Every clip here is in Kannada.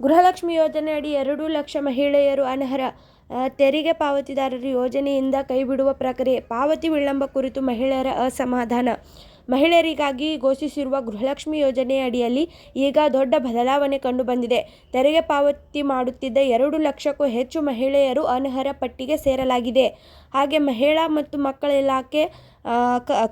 ಗೃಹಲಕ್ಷ್ಮಿ ಯೋಜನೆ ಅಡಿ ಎರಡು ಲಕ್ಷ ಮಹಿಳೆಯರು ಅನರ್ಹ ತೆರಿಗೆ ಪಾವತಿದಾರರು ಯೋಜನೆಯಿಂದ ಕೈಬಿಡುವ ಪ್ರಕ್ರಿಯೆ. ಪಾವತಿ ವಿಳಂಬ ಕುರಿತು ಮಹಿಳೆಯರ ಅಸಮಾಧಾನ. ಮಹಿಳೆಯರಿಗಾಗಿ ಘೋಷಿಸಿರುವ ಗೃಹಲಕ್ಷ್ಮಿ ಯೋಜನೆ ಅಡಿಯಲ್ಲಿ ಈಗ ದೊಡ್ಡ ಬದಲಾವಣೆ ಕಂಡುಬಂದಿದೆ. ತೆರಿಗೆ ಪಾವತಿ ಮಾಡುತ್ತಿದ್ದ ಎರಡು ಲಕ್ಷಕ್ಕೂ ಹೆಚ್ಚು ಮಹಿಳೆಯರು ಅನರ್ಹ ಪಟ್ಟಿಗೆ ಸೇರಲಾಗಿದೆ. ಹಾಗೆ ಮಹಿಳಾ ಮತ್ತು ಮಕ್ಕಳ ಇಲಾಖೆ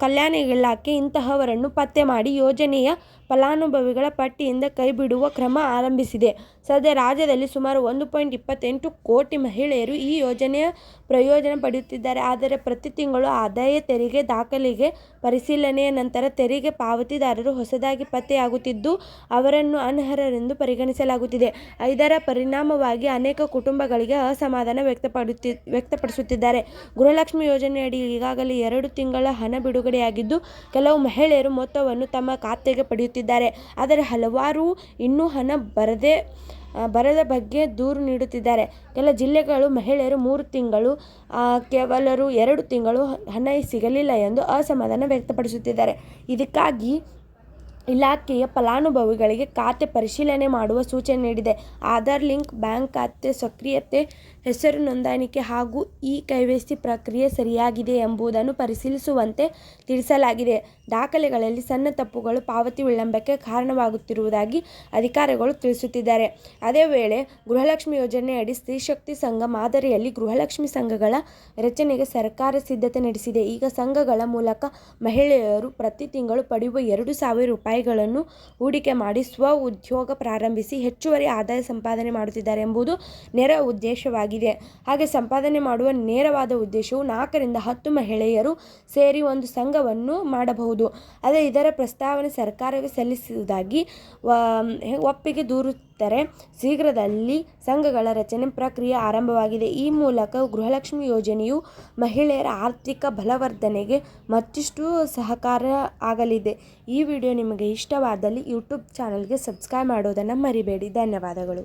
ಕಲ್ಯಾಣ ಇಲಾಖೆ ಇಂತಹವರನ್ನು ಪತ್ತೆ ಮಾಡಿ ಯೋಜನೆಯ ಫಲಾನುಭವಿಗಳ ಪಟ್ಟಿಯಿಂದ ಕೈಬಿಡುವ ಕ್ರಮ ಆರಂಭಿಸಿದೆ. ಸದ್ಯ ರಾಜ್ಯದಲ್ಲಿ ಸುಮಾರು ಒಂದು ಪಾಯಿಂಟ್ ಇಪ್ಪತ್ತೆಂಟು ಕೋಟಿ ಮಹಿಳೆಯರು ಈ ಯೋಜನೆಯ ಪ್ರಯೋಜನ ಪಡೆಯುತ್ತಿದ್ದಾರೆ. ಆದರೆ ಪ್ರತಿ ತಿಂಗಳು ಆದಾಯ ತೆರಿಗೆ ದಾಖಲೆಗೆ ಪರಿಶೀಲನೆಯ ನಂತರ ತೆರಿಗೆ ಪಾವತಿದಾರರು ಹೊಸದಾಗಿ ಪತ್ತೆಯಾಗುತ್ತಿದ್ದು, ಅವರನ್ನು ಅನರ್ಹರೆಂದು ಪರಿಗಣಿಸಲಾಗುತ್ತಿದೆ. ಇದರ ಪರಿಣಾಮವಾಗಿ ಅನೇಕ ಕುಟುಂಬಗಳಿಗೆ ಅಸಮಾಧಾನ ವ್ಯಕ್ತಪಡುತ್ತಿ, ವ್ಯಕ್ತಪಡಿಸುತ್ತಿದ್ದಾರೆ. ಗೃಹಲಕ್ಷ್ಮಿ ಯೋಜನೆಯಡಿ ಈಗಾಗಲೇ ಎರಡು ತಿಂಗಳ ಹಣ ಬಿಡುಗಡೆಯಾಗಿದ್ದು, ಕೆಲವು ಮಹಿಳೆಯರು ಮೊತ್ತವನ್ನು ತಮ್ಮ ಖಾತೆಗೆ ಪಡೆಯುತ್ತಿದ್ದಾರೆ. ಆದರೆ ಹಲವಾರು ಇನ್ನೂ ಹಣ ಬರದೇ ಬರದ ಬಗ್ಗೆ ದೂರು ನೀಡುತ್ತಿದ್ದಾರೆ. ಕೆಲ ಜಿಲ್ಲೆಗಳು ಮಹಿಳೆಯರು ಮೂರು ತಿಂಗಳು ಕೇವಲರು ಎರಡು ತಿಂಗಳು ಹಣ ಸಿಗಲಿಲ್ಲ ಎಂದು ಅಸಮಾಧಾನ ವ್ಯಕ್ತಪಡಿಸುತ್ತಿದ್ದಾರೆ. ಇದಕ್ಕಾಗಿ ಇಲಾಖೆಯ ಫಲಾನುಭವಿಗಳಿಗೆ ಖಾತೆ ಪರಿಶೀಲನೆ ಮಾಡುವ ಸೂಚನೆ ನೀಡಿದೆ. ಆಧಾರ್ ಲಿಂಕ್, ಬ್ಯಾಂಕ್ ಖಾತೆ, ಸಕ್ರಿಯತೆ, ಹೆಸರು ನೋಂದಾಣಿಕೆ ಹಾಗೂ ಇ ಕೆ.ವೈ.ಸಿ ಪ್ರಕ್ರಿಯೆ ಸರಿಯಾಗಿದೆ ಎಂಬುದನ್ನು ಪರಿಶೀಲಿಸುವಂತೆ ತಿಳಿಸಲಾಗಿದೆ. ದಾಖಲೆಗಳಲ್ಲಿ ಸಣ್ಣ ತಪ್ಪುಗಳು ಪಾವತಿ ವಿಳಂಬಕ್ಕೆ ಕಾರಣವಾಗುತ್ತಿರುವುದಾಗಿ ಅಧಿಕಾರಿಗಳು ತಿಳಿಸುತ್ತಿದ್ದಾರೆ. ಅದೇ ವೇಳೆ, ಗೃಹಲಕ್ಷ್ಮಿ ಯೋಜನೆಯಡಿ ಸ್ತ್ರೀಶಕ್ತಿ ಸಂಘ ಮಾದರಿಯಲ್ಲಿ ಗೃಹಲಕ್ಷ್ಮಿ ಸಂಘಗಳ ರಚನೆಗೆ ಸರ್ಕಾರ ಸಿದ್ಧತೆ ನಡೆಸಿದೆ. ಈಗ ಸಂಘಗಳ ಮೂಲಕ ಮಹಿಳೆಯರು ಪ್ರತಿ ತಿಂಗಳು ಪಡೆಯುವ ಎರಡು ಸಾವಿರ ರೂಪಾಯಿಗಳನ್ನು ಹೂಡಿಕೆ ಮಾಡಿ ಸ್ವ ಉದ್ಯೋಗ ಪ್ರಾರಂಭಿಸಿ ಹೆಚ್ಚುವರಿ ಆದಾಯ ಸಂಪಾದನೆ ಮಾಡುತ್ತಿದ್ದಾರೆ ಎಂಬುದು ನೇರ ಉದ್ದೇಶವಾಗಿದೆ. ಹಾಗೆ ಸಂಪಾದನೆ ಮಾಡುವ ನೇರವಾದ ಉದ್ದೇಶವು ನಾಲ್ಕರಿಂದ ಹತ್ತು ಮಹಿಳೆಯರು ಸೇರಿ ಒಂದು ಸಂಘವನ್ನು ಮಾಡಬಹುದು. ಆದರೆ ಇದರ ಪ್ರಸ್ತಾವನೆ ಸರ್ಕಾರವೇ ಸಲ್ಲಿಸುವುದಾಗಿ ಒಪ್ಪಿಗೆ ದೊರೆತರೆ ಶೀಘ್ರದಲ್ಲಿ ಸಂಘಗಳ ರಚನೆ ಪ್ರಕ್ರಿಯೆ ಆರಂಭವಾಗಿದೆ. ಈ ಮೂಲಕ ಗೃಹಲಕ್ಷ್ಮಿ ಯೋಜನೆಯು ಮಹಿಳೆಯರ ಆರ್ಥಿಕ ಬಲವರ್ಧನೆಗೆ ಮತ್ತಿಷ್ಟು ಸಹಕಾರ ಆಗಲಿದೆ. ಈ ವಿಡಿಯೋ ನಿಮಗೆ ಇಷ್ಟವಾದಲ್ಲಿ ಯೂಟ್ಯೂಬ್ ಚಾನಲ್ಗೆ ಸಬ್ಸ್ಕ್ರೈಬ್ ಮಾಡೋದನ್ನು ಮರಿಬೇಡಿ. ಧನ್ಯವಾದಗಳು.